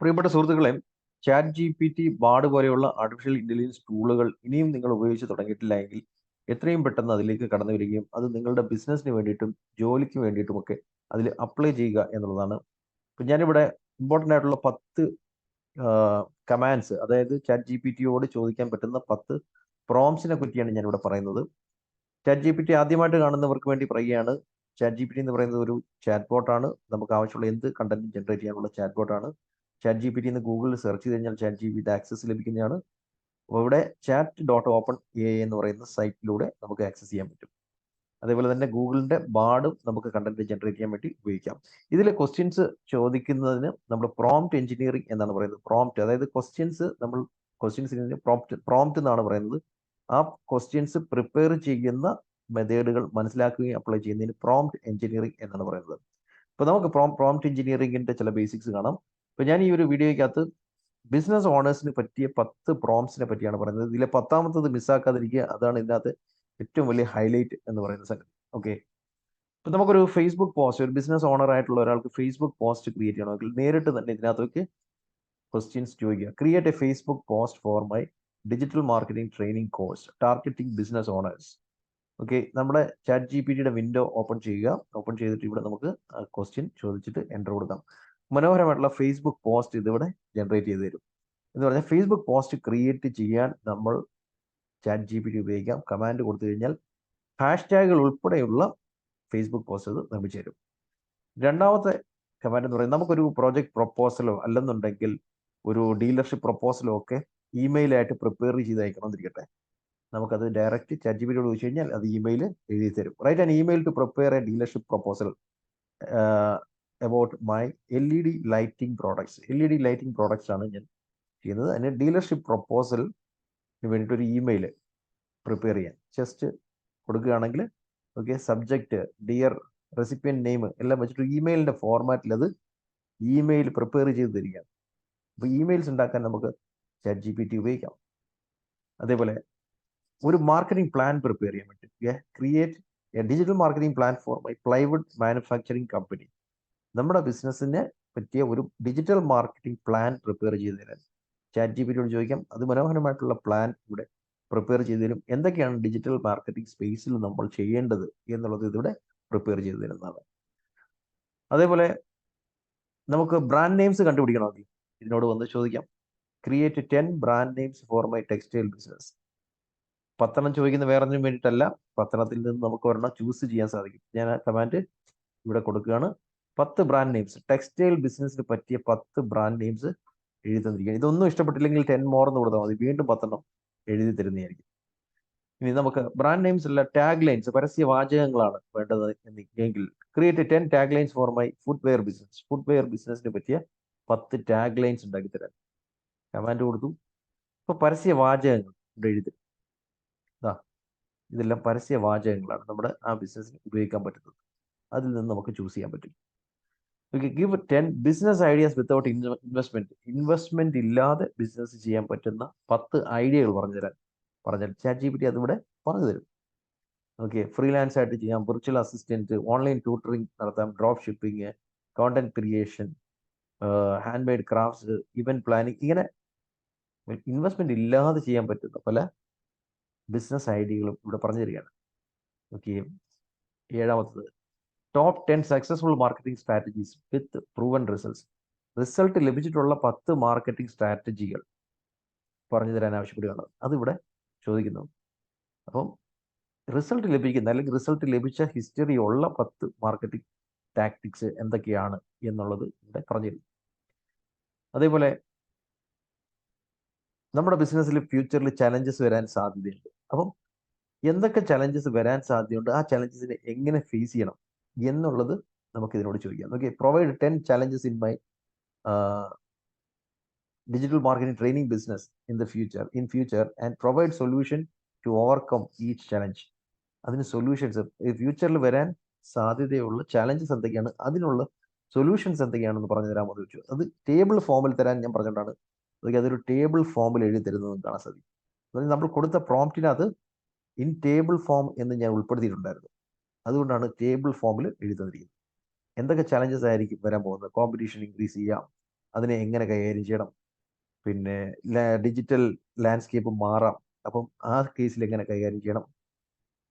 പ്രിയപ്പെട്ട സുഹൃത്തുക്കളെ chat G P T Bard പോലെയുള്ള ആർട്ടിഫിഷ്യൽ ഇന്റലിജൻസ് ടൂളുകൾ ഇനിയും നിങ്ങൾ ഉപയോഗിച്ച് തുടങ്ങിയിട്ടില്ല എങ്കിൽ എത്രയും പെട്ടെന്ന് അതിലേക്ക് കടന്നു വരികയും അത് നിങ്ങളുടെ ബിസിനസ്സിന് വേണ്ടിയിട്ടും ജോലിക്ക് വേണ്ടിയിട്ടുമൊക്കെ അതിൽ അപ്ലൈ ചെയ്യുക എന്നുള്ളതാണ്. ഇപ്പം ഞാനിവിടെ ഇമ്പോർട്ടന്റ് ആയിട്ടുള്ള പത്ത് കമാൻഡ്സ് അതായത് ചാറ്റ് ജി പി ടിയോട് ചോദിക്കാൻ പറ്റുന്ന പത്ത് പ്രോംസിനെ പറ്റിയാണ് ഞാനിവിടെ പറയുന്നത്. ചാറ്റ് ജി പി ടി ആദ്യമായിട്ട് കാണുന്നവർക്ക് വേണ്ടി പറയുകയാണ്. ചാറ്റ് ജി പി ടി എന്ന് പറയുന്നത് ഒരു ചാറ്റ് ബോട്ടാണ് നമുക്ക് ആവശ്യമുള്ള എന്ത് കണ്ടന്റും ജനറേറ്റ് ചെയ്യാനുള്ള ചാറ്റ് ബോട്ടാണ് ചാറ്റ് ജി പി ടി എന്ന് ഗൂഗിളിൽ സെർച്ച് ചെയ്ത് കഴിഞ്ഞാൽ chat G P T access ലഭിക്കുന്നതാണ്. അപ്പോൾ ഇവിടെ ചാറ്റ് ഡോട്ട് ഓപ്പൺ എ എന്ന് പറയുന്ന സൈറ്റിലൂടെ നമുക്ക് ആക്സസ് ചെയ്യാൻ പറ്റും. അതേപോലെ തന്നെ ഗൂഗിളിന്റെ ബാഡും നമുക്ക് കണ്ടന്റ് ജനറേറ്റ് ചെയ്യാൻ വേണ്ടി ഉപയോഗിക്കാം. ഇതിലെ ക്വസ്റ്റ്യൻസ് ചോദിക്കുന്നതിന് നമ്മൾ പ്രോംപ്റ്റ് എഞ്ചിനീയറിംഗ് എന്നാണ് പറയുന്നത്. പ്രോംപ്റ്റ് അതായത് ക്വസ്റ്റ്യൻസ് നമ്മൾ ക്വസ്റ്റ്യൻസ് പ്രോംപ്റ്റ് പ്രോംപ്റ്റ് എന്നാണ് പറയുന്നത്. ആ ക്വസ്റ്റ്യൻസ് പ്രിപ്പയർ ചെയ്യുന്ന മെത്തേഡുകൾ മനസ്സിലാക്കുകയും അപ്ലൈ ചെയ്യുന്നതിന് പ്രോംപ്റ്റ് എഞ്ചിനീയറിംഗ് എന്നാണ് പറയുന്നത്. അപ്പോൾ നമുക്ക് പ്രോം പ്രോംപ്റ്റ് എഞ്ചിനീയറിംഗിന്റെ ചില ബേസിക്സ് കാണാം. അപ്പോൾ ഞാൻ ഈ ഒരു വീഡിയോയ്ക്കകത്ത് ബിസിനസ് ഓണേഴ്സിന് പറ്റിയ പത്ത് പ്രോംസിനെ പറ്റിയാണ് പറയുന്നത്. ഇതിലെ പത്താമത്തത് മിസ്സാക്കാതിരിക്കുക അതാണ് ഇതിനകത്ത് ഏറ്റവും വലിയ ഹൈലൈറ്റ് എന്ന് പറയുന്ന സംഗതി. ഓക്കെ ഇപ്പൊ നമുക്കൊരു ഫേസ്ബുക്ക് പോസ്റ്റ് ഒരു ബിസിനസ് ഓണർ ആയിട്ടുള്ള ഒരാൾക്ക് ഫേസ്ബുക്ക് പോസ്റ്റ് ക്രിയേറ്റ് ചെയ്യണമെങ്കിൽ നേരിട്ട് തന്നെ ഇതിനകത്തേക്ക് ക്വസ്റ്റ്യൻസ് ചോദിക്കുക. Create a Facebook post for my digital marketing training course targeting business owners okay നമ്മുടെ ചാറ്റ് ജി പി ടിയുടെ വിൻഡോ ഓപ്പൺ ചെയ്യുക. ഓപ്പൺ ചെയ്തിട്ട് ഇവിടെ നമുക്ക് ക്വസ്റ്റ്യൻ ചോദിച്ചിട്ട് എന്റർ കൊടുക്കാം. മനോഹരമായിട്ടുള്ള ഫേസ്ബുക്ക് പോസ്റ്റ് ഇതിവിടെ ജനറേറ്റ് ചെയ്ത് തരും. എന്ന് പറഞ്ഞാൽ ഫേസ്ബുക്ക് പോസ്റ്റ് ക്രിയേറ്റ് ചെയ്യാൻ നമ്മൾ ചാറ്റ് ജി പി ടി ഉപയോഗിക്കാം. കമാൻഡ് കൊടുത്തു കഴിഞ്ഞാൽ ഹാഷ്ടാഗുകൾ ഉൾപ്പെടെയുള്ള ഫേസ്ബുക്ക് പോസ്റ്റ് ഇത് നിർമ്മിച്ചു തരും. രണ്ടാമത്തെ കമാൻഡ് എന്ന് പറയുന്നത് നമുക്കൊരു പ്രോജക്റ്റ് പ്രൊപ്പോസലോ അല്ലെന്നുണ്ടെങ്കിൽ ഒരു ഡീലർഷിപ്പ് പ്രൊപ്പോസലോ ഒക്കെ ഇമെയിലായിട്ട് പ്രിപ്പയർ ചെയ്ത് അയക്കണമെന്നിരിക്കട്ടെ നമുക്കത് ഡയറക്റ്റ് ചാറ്റ് ജി പി ടിയോട് ചോദിച്ചു കഴിഞ്ഞാൽ അത് ഇമെയിൽ എഴുതി തരും. Write and email to prepare a dealership proposal about my L E D lighting products L E D lighting products ആണ് ഞാൻ ചെയ്യുന്നത്. അതിന് ഡീലർഷിപ്പ് പ്രൊപ്പോസലിന് വേണ്ടിയിട്ട് ഒരു ഇമെയിൽ പ്രിപ്പയർ ചെയ്യാൻ. ജസ്റ്റ് കൊടുക്കുകയാണെങ്കിൽ okay subject dear recipient name എല്ലാം വെച്ചിട്ട് ഇമെയിലിന്റെ ഫോർമാറ്റിൽ അത് ഇമെയിൽ പ്രിപ്പയർ ചെയ്ത് തരികയാണ്. അപ്പോൾ ഇമെയിൽസ് ഉണ്ടാക്കാൻ നമുക്ക് ചാറ്റ് ജി പി ടി ഉപയോഗിക്കാം. അതേപോലെ ഒരു മാർക്കറ്റിംഗ് പ്ലാൻ പ്രിപ്പയർ ചെയ്യാൻ പറ്റും create a digital marketing plan for my plywood manufacturing company നമ്മുടെ ബിസിനസ്സിനെ പറ്റിയ ഒരു ഡിജിറ്റൽ മാർക്കറ്റിംഗ് പ്ലാൻ പ്രിപ്പയർ ചെയ്ത് തരാൻ ചാറ്റ് ജി പി ടിയോട് ചോദിക്കാം. അത് മനോഹരമായിട്ടുള്ള പ്ലാൻ ഇവിടെ പ്രിപ്പയർ ചെയ്ത് തരും എന്തൊക്കെയാണ് ഡിജിറ്റൽ മാർക്കറ്റിംഗ് സ്പേസിൽ നമ്മൾ ചെയ്യേണ്ടത് എന്നുള്ളത് ഇതിവിടെ പ്രിപ്പയർ ചെയ്ത് തരുന്നതാണ് അതേപോലെ നമുക്ക് ബ്രാൻഡ് നെയിംസ് കണ്ടുപിടിക്കണം കണ്ടുപിടിക്കണമെങ്കിൽ ഇതിനോട് വന്ന് ചോദിക്കാം. Create ten brand names for my textile business പത്തെണ്ണം ചോദിക്കുന്ന വേറെ ഒന്നും വേണ്ടിയിട്ടല്ല. പത്തെണ്ണത്തിൽ നിന്ന് നമുക്ക് ഒരെണ്ണം ചൂസ് ചെയ്യാൻ സാധിക്കും. ഞാൻ ആ കമാൻഡ് ഇവിടെ കൊടുക്കുകയാണ്. പത്ത് ബ്രാൻഡ് നെയിംസ് ടെക്സ്റ്റൈൽ ബിസിനസ്സിന് പറ്റിയ പത്ത് ബ്രാൻഡ് നെയിംസ് എഴുതി തന്നിരിക്കുകയാണ് ഇതൊന്നും ഇഷ്ടപ്പെട്ടില്ലെങ്കിൽ ടെൻ മോർ എന്ന് കൊടുത്താൽ മതി. വീണ്ടും പത്തെണ്ണം എഴുതി തരുന്നതായിരിക്കും. ഇനി നമുക്ക് ബ്രാൻഡ് നെയിംസ് അല്ല ടാഗ് ലൈൻസ് പരസ്യ വാചകങ്ങളാണ് വേണ്ടത് എങ്കിൽ create ten tag lines for my footwear business footwear ബിസിനസ്സിന് പറ്റിയ പത്ത് ടാഗ് ലൈൻസ് ഉണ്ടാക്കി തരാൻ കമാൻഡ് കൊടുത്തു. ഇപ്പൊ പരസ്യ വാചകങ്ങൾ എഴുതി ഇതാ ഇതെല്ലാം പരസ്യ വാചകങ്ങളാണ് നമ്മുടെ ആ ബിസിനസ്സിന് ഉപയോഗിക്കാൻ പറ്റുന്നത്. അതിൽ നിന്ന് നമുക്ക് ചൂസ് ചെയ്യാൻ പറ്റും. Give ten business ideas without investment investment ഇല്ലാതെ ബിസിനസ് ചെയ്യാൻ പറ്റുന്ന പത്ത് ഐഡിയകൾ പറഞ്ഞു തരാൻ പറഞ്ഞാൽ ചാറ്റ് ജി പി ടി അതിവിടെ പറഞ്ഞു തരും ഓക്കെ ഫ്രീലാൻസ് ആയിട്ട് ചെയ്യാം. വിർച്വൽ അസിസ്റ്റന്റ് ഓൺലൈൻ ട്യൂട്ടറിംഗ് നടത്താം. Drop shipping content creation handmade crafts event planning ഇങ്ങനെ ഇൻവെസ്റ്റ്മെന്റ് ഇല്ലാതെ ചെയ്യാൻ പറ്റുന്ന പല ബിസിനസ് ഐഡിയകളും ഇവിടെ പറഞ്ഞു തരികയാണ് okay ഏഴാമത്തത്. Top ten successful marketing strategies with proven results result ലഭിച്ചിട്ടുള്ള പത്ത് മാർക്കറ്റിംഗ് സ്ട്രാറ്റജികൾ പറഞ്ഞു തരാൻ ആവശ്യപ്പെടുകയാണ്. അതിവിടെ ചോദിക്കുന്നു. അപ്പം റിസൾട്ട് ലഭിക്കുന്ന അല്ലെങ്കിൽ റിസൾട്ട് ലഭിച്ച ഹിസ്റ്ററി ഉള്ള പത്ത് മാർക്കറ്റിംഗ് ടാക്ടിക്സ് എന്തൊക്കെയാണ് എന്നുള്ളത് ഇവിടെ പറഞ്ഞിരുന്നു അതേപോലെ നമ്മുടെ ബിസിനസ്സിൽ ഫ്യൂച്ചറിൽ ചലഞ്ചസ് വരാൻ സാധ്യതയുണ്ട്. അപ്പം എന്തൊക്കെ ചലഞ്ചസ് വരാൻ സാധ്യതയുണ്ട്? ആ ചലഞ്ചസിനെ എങ്ങനെ ഫേസ് ചെയ്യണം? എന്നുള്ളത് നമുക്ക് ഇതിനോട് ചോദിക്കാം okay provide ten challenges in my digital marketing training business in the future in future and provide solution to overcome each challenge. അതിന് സൊല്യൂഷൻസ് ഫ്യൂച്ചറിൽ വരാൻ സാധ്യതയുള്ള ചാലഞ്ചസ് എന്തൊക്കെയാണ്? അതിനുള്ള സൊല്യൂഷൻസ് എന്തൊക്കെയാണെന്ന് പറഞ്ഞു തരാൻ ചോദിച്ചു. അത് ടേബിൾ ഫോമിൽ തരാൻ ഞാൻ പറഞ്ഞിട്ടാണ് അതൊരു ടേബിൾ ഫോമിൽ എഴുതി തരുന്നത് കാണാൻ സാധിക്കും. നമ്മൾ കൊടുത്ത പ്രോംപ്റ്റിനകത്ത് ഇൻ ടേബിൾ ഫോം എന്ന് ഞാൻ ഉൾപ്പെടുത്തിയിട്ടുണ്ടായിരുന്നു. അതുകൊണ്ടാണ് ടേബിൾ ഫോമിൽ എഴുതുന്നിരിക്കുന്നത് എന്തൊക്കെ ചലഞ്ചസ് ആയിരിക്കും വരാൻ പോകുന്നത്? കോമ്പറ്റീഷൻ ഇൻക്രീസ് ചെയ്യാം. അതിനെ എങ്ങനെ കൈകാര്യം ചെയ്യണം? പിന്നെ ഡിജിറ്റൽ ലാൻഡ്സ്കേപ്പ് മാറാം. അപ്പം ആ കേസിൽ എങ്ങനെ കൈകാര്യം ചെയ്യണം?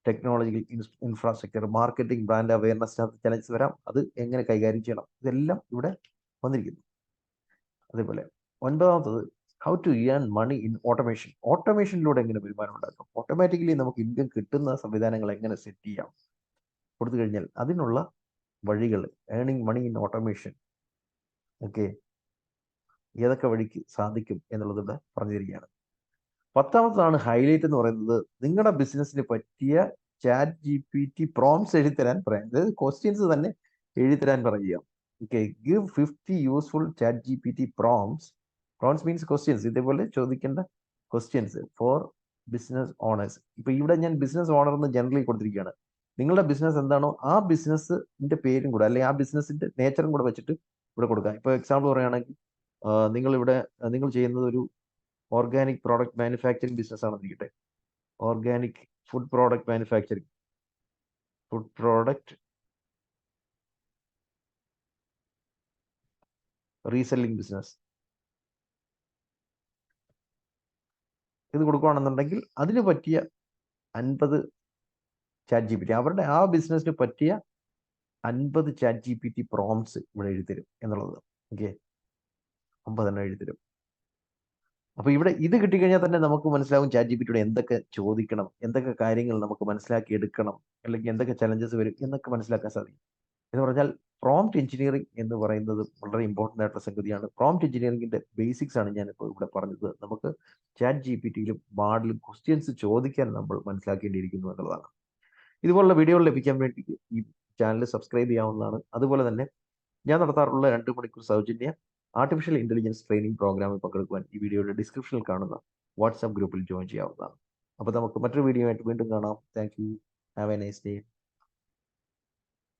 Technological infrastructure marketing brand awareness challenges വരാം. അത് എങ്ങനെ കൈകാര്യം ചെയ്യണം? ഇതെല്ലാം ഇവിടെ വന്നിരിക്കുന്നു. അതേപോലെ ഒൻപതാമത്തത് how to earn money in automation ഓട്ടോമേഷനിലൂടെ എങ്ങനെ വരുമാനം ഉണ്ടാക്കാം? ഓട്ടോമാറ്റിക്കലി നമുക്ക് ഇൻകം കിട്ടുന്ന സംവിധാനങ്ങൾ എങ്ങനെ സെറ്റ് ചെയ്യാം? കൊടുത്തു കഴിഞ്ഞാൽ അതിനുള്ള വഴികൾ earning money in automation okay ഏതൊക്കെ വഴിക്ക് സാധിക്കും എന്നുള്ളത് ഇവിടെ പറഞ്ഞു തരികയാണ് പത്താമതാണ് ഹൈലൈറ്റ് എന്ന് പറയുന്നത് നിങ്ങളുടെ ബിസിനസ്സിന് പറ്റിയ chat G P T prompts എഴുതിത്തരാൻ പറയാം. അതായത് ക്വസ്റ്റ്യൻസ് തന്നെ എഴുതിത്തരാൻ പറയുക. Okay give fifty useful chat G P T prompts prompts means questions ഇതേപോലെ ചോദിക്കേണ്ട ക്വസ്റ്റ്യൻസ് ഫോർ ബിസിനസ് ഓണേഴ്സ് ഇപ്പൊ ഇവിടെ ഞാൻ ബിസിനസ് ഓണർ എന്ന് ജനറലി കൊടുത്തിരിക്കുകയാണ്. നിങ്ങളുടെ ബിസിനസ് എന്താണോ ആ ബിസിനസ്സിന്റെ പേരും കൂടെ അല്ലെങ്കിൽ ആ ബിസിനസ്സിന്റെ നേച്ചറും കൂടെ വെച്ചിട്ട് ഇവിടെ കൊടുക്കുക. ഇപ്പൊ എക്സാമ്പിൾ പറയുകയാണെങ്കിൽ നിങ്ങൾ ഇവിടെ നിങ്ങൾ ചെയ്യുന്നത് ഒരു ഓർഗാനിക് പ്രോഡക്റ്റ് മാനുഫാക്ചറിങ് ബിസിനസ് ആണെന്നിരിക്കട്ടെ organic food product manufacturing food product reselling business ഇത് കൊടുക്കുകയാണെന്നുണ്ടെങ്കിൽ അതിന് പറ്റിയ അൻപത് ചാറ്റ് ജി പി ടി അവരുടെ ആ ബിസിനസ്സിന് പറ്റിയ അൻപത് chat G P T prompts ഇവിടെ എഴുതിരും എന്നുള്ളത്. ഓക്കെ? അമ്പതെണ്ണം എഴുതിരും അപ്പൊ ഇവിടെ ഇത് കിട്ടിക്കഴിഞ്ഞാൽ തന്നെ നമുക്ക് മനസ്സിലാവും ചാറ്റ് ജി പി ടിയുടെ എന്തൊക്കെ ചോദിക്കണം എന്തൊക്കെ കാര്യങ്ങൾ നമുക്ക് മനസ്സിലാക്കി എടുക്കണം അല്ലെങ്കിൽ എന്തൊക്കെ ചലഞ്ചസ് വരും എന്നൊക്കെ മനസ്സിലാക്കാൻ സാധിക്കും. എന്ന് പറഞ്ഞാൽ പ്രോംപ്റ്റ് എഞ്ചിനീയറിംഗ് എന്ന് പറയുന്നത് വളരെ ഇമ്പോർട്ടന്റ് ആയിട്ടുള്ള സംഗതിയാണ്. പ്രോംപ്റ്റ് എഞ്ചിനീയറിംഗിന്റെ ബേസിക്സ് ആണ് ഞാൻ ഇപ്പോൾ ഇവിടെ പറഞ്ഞത്. നമുക്ക് ചാറ്റ് ജി പി ടിയിലും ബാർഡിലും ക്വസ്റ്റ്യൻസ് ചോദിക്കാൻ നമ്മൾ മനസ്സിലാക്കേണ്ടിയിരിക്കുന്നു എന്നുള്ളതാണ്. ഇതുപോലുള്ള വീഡിയോകൾ ലഭിക്കാൻ വേണ്ടി ഈ ചാനൽ സബ്സ്ക്രൈബ് ചെയ്യാവുന്നതാണ്. അതുപോലെ തന്നെ ഞാൻ നടത്താറുള്ള രണ്ട് മണിക്കൂർ സൗജന്യ ആർട്ടിഫിഷ്യൽ ഇന്റലിജൻസ് ട്രെയിനിങ് പ്രോഗ്രാമിൽ പങ്കെടുക്കുവാൻ ഈ വീഡിയോയുടെ ഡിസ്ക്രിപ്ഷനിൽ കാണുന്ന വാട്സാപ്പ് ഗ്രൂപ്പിൽ ജോയിൻ ചെയ്യാവുന്നതാണ്. അപ്പോൾ നമുക്ക് മറ്റൊരു വീഡിയോ ആയിട്ട് വീണ്ടും കാണാം. Thank you have a nice day